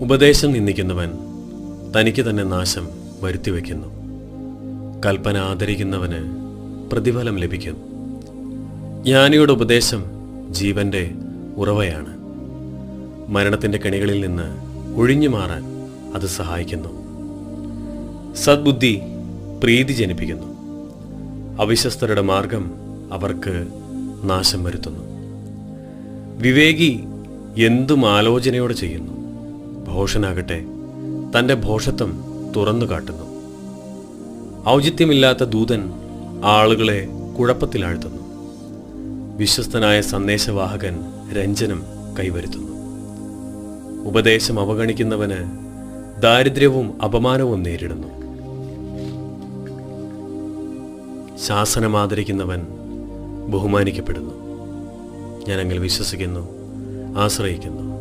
ഉപദേശം നിന്ദിക്കുന്നവൻ തനിക്ക് തന്നെ നാശം വരുത്തിവെക്കുന്നു. കൽപ്പന ആദരിക്കുന്നവന് പ്രതിഫലം ലഭിക്കും ജ്ഞാനിയുടെ ഉപദേശം ജീവന്റെ ഉറവയാണ്. മരണത്തിന്റെ കെണികളിൽ നിന്ന് ഒഴിഞ്ഞു മാറാൻ അത് സഹായിക്കുന്നു. സദ്ബുദ്ധി പ്രീതി ജനിപ്പിക്കുന്നു. അവിശ്വസ്തരുടെ മാർഗം അവർക്ക് നാശം വരുത്തുന്നു. വിവേകി എന്തും ആലോചനയോടെ ചെയ്യുന്നു. ഭോഷനാകട്ടെ. തന്റെ ഭോഷത്വം തുറന്നു കാട്ടുന്നു. ഔചിത്യമില്ലാത്ത ദൂതൻ ആളുകളെ കുഴപ്പത്തിലാഴ്ത്തുന്നു വിശ്വസ്തനായ സന്ദേശവാഹകൻ രഞ്ജനം കൈവരുത്തുന്നു. ഉപദേശം അവഗണിക്കുന്നവന് ദാരിദ്ര്യവും അപമാനവും നേരിടുന്നു. ശാസനം ആദരിക്കുന്നവൻ ബഹുമാനിക്കപ്പെടുന്നു. ഞാനങ്ങനെ വിശ്വസിക്കുന്നു ആശ്രയിക്കുന്നു.